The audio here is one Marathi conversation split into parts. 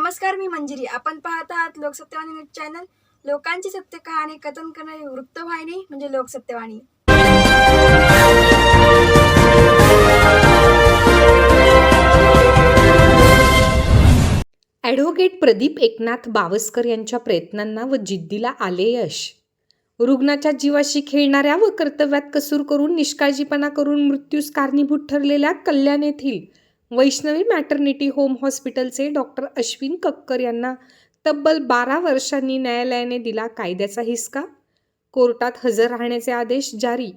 नमस्कार मी मंजिरी. आपण पाहत आहात लोकसत्यवाणी न्यूज चॅनल. लोकांची सत्य कहाणी कथन करणारी वृत्तवाहिनी म्हणजे लोकसत्यवाणी ॲडव्होकेट प्रदीप एकनाथ बावस्कर यांच्या प्रयत्नांना व जिद्दीला आले यश. रुग्णाच्या जीवाशी खेळणाऱ्या व कर्तव्यात कसूर करून निष्काळजीपणा करून मृत्यूस कारणीभूत ठरलेल्या कल्याण येथील वैष्णवी मॅटर्निटी होम हॉस्पिटलचे डॉक्टर अश्विन कक्कर यांना तब्बल बारा वर्षांनी न्यायालयाने दिला कायद्याचा हिसका. कोर्टात हजर राहण्याचे आदेश जारी.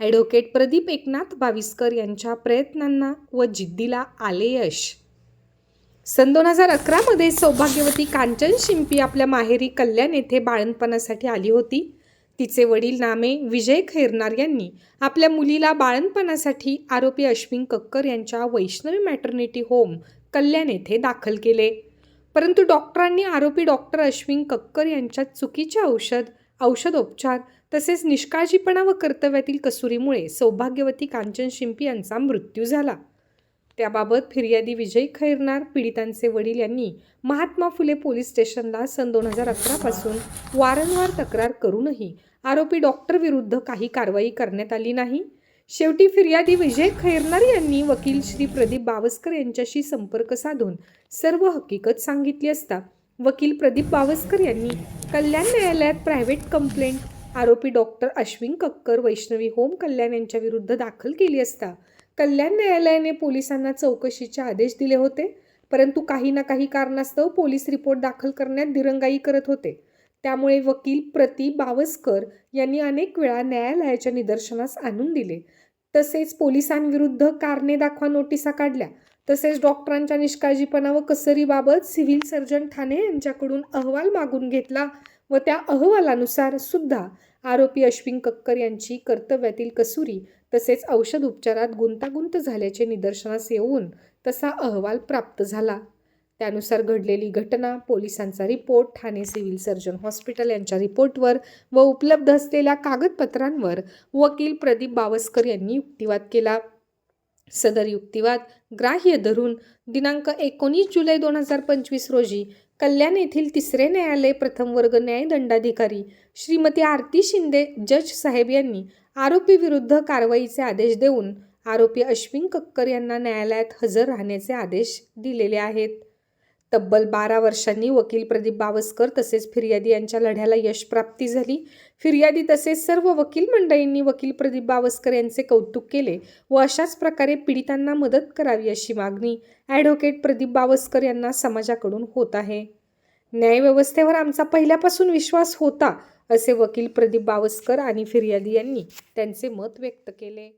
ॲडव्होकेट प्रदीप एकनाथ बाविस्कर यांच्या प्रयत्नांना व जिद्दीला आले यश. सन दोन हजार अकरामध्ये सौभाग्यवती कांचन शिंपी आपल्या माहेरी कल्याण येथे बाळणपणासाठी आली होती. तिचे वडील नामे विजय खैरनार यांनी आपल्या मुलीला बाळणपणासाठी आरोपी अश्विन कक्कर यांच्या वैष्णवी मॅटर्निटी होम कल्याण येथे दाखल केले. परंतु डॉक्टरांनी आरोपी डॉक्टर अश्विन कक्कर यांच्यात चुकीचे औषध औषधोपचार तसेच निष्काळजीपणा व कर्तव्यातील कसुरीमुळे सौभाग्यवती कांचन शिंपी यांचा मृत्यू झाला. त्याबाबत फिर्यादी विजय खैरनार पीडितांचे वडील यांनी महात्मा फुले पोलीस स्टेशनला सन दोन हजार अकरापासून वारंवार तक्रार करूनही आरोपी डॉक्टर विरुद्ध काही कारवाई करण्यात आली नाही. शेवटी फिर्यादी विजय खैरनार यांनी वकील श्री प्रदीप बावस्कर यांच्याशी संपर्क साधून सर्व हकीकत सांगितली असता वकील प्रदीप बावस्कर यांनी कल्याण न्यायालयात प्रायव्हेट कंप्लेंट आरोपी डॉक्टर अश्विन कक्कर वैष्णवी होम कल्याण यांच्या विरुद्ध दाखल केली असता कल्याण न्यायालयाने पोलिसांना चौकशीचे आदेश दिले होते परंतु काही ना काही कारणास्तव पोलीस रिपोर्ट दाखल करण्यात दिरंगाई करत होते. त्यामुळे वकील प्रति बावसकर यांनी अनेक वेळा न्यायालयाच्या निदर्शनास आणून दिले. तसेच पोलिसांविरुद्ध कारणे दाखवा नोटिसा काढल्या. तसेच डॉक्टरांच्या निष्काळजीपणा व कसरीबाबत सिव्हिल सर्जन ठाणे यांच्याकडून अहवाल मागून घेतला व त्या अहवालानुसार सुद्धा आरोपी अश्विन कक्कर यांची कर्तव्यातील कसुरी तसेच औषध उपचारात गुंतागुंत झाल्याचे निदर्शनास येऊन तसा अहवाल प्राप्त झाला. त्यानुसार घडलेली घटना पोलिसांचा report Thane civil surgeon hospital यांच्या रिपोर्टवर व उपलब्ध असलेल्या कागदपत्रांवर वकील प्रदीप बावस्कर यांनी युक्तिवाद केला. सदर युक्तिवाद ग्राह्य धरून दिनांक एकोणीस जुलै दोन हजार पंचवीस रोजी कल्याण येथील तिसरे न्यायालय प्रथम वर्ग न्यायदंडाधिकारी श्रीमती आरती शिंदे जज साहेब यांनी आरोपी विरुद्ध कारवाईचे आदेश देऊन आरोपी अश्विन कक्कर यांना न्यायालयात हजर राहण्याचे आदेश दिलेले आहेत. तब्बल बारा वर्षांनी वकील प्रदीप बावस्कर तसेच फिर्यादी यांच्या लढ्याला यश प्राप्ती झाली. फिर्यादी तसेच सर्व वकील मंडळींनी वकील प्रदीप बावस्कर यांचे कौतुक केले व अशाच प्रकारे पीडितांना मदत करावी अशी मागणी ॲडव्होकेट प्रदीप बावस्कर यांना समाजाकडून होत आहे. न्यायव्यवस्थेवर आमचा पहिल्यापासून विश्वास होता असे वकील प्रदीप बावस्कर आणि फिर्यादी यांनी त्यांचे मत व्यक्त केले.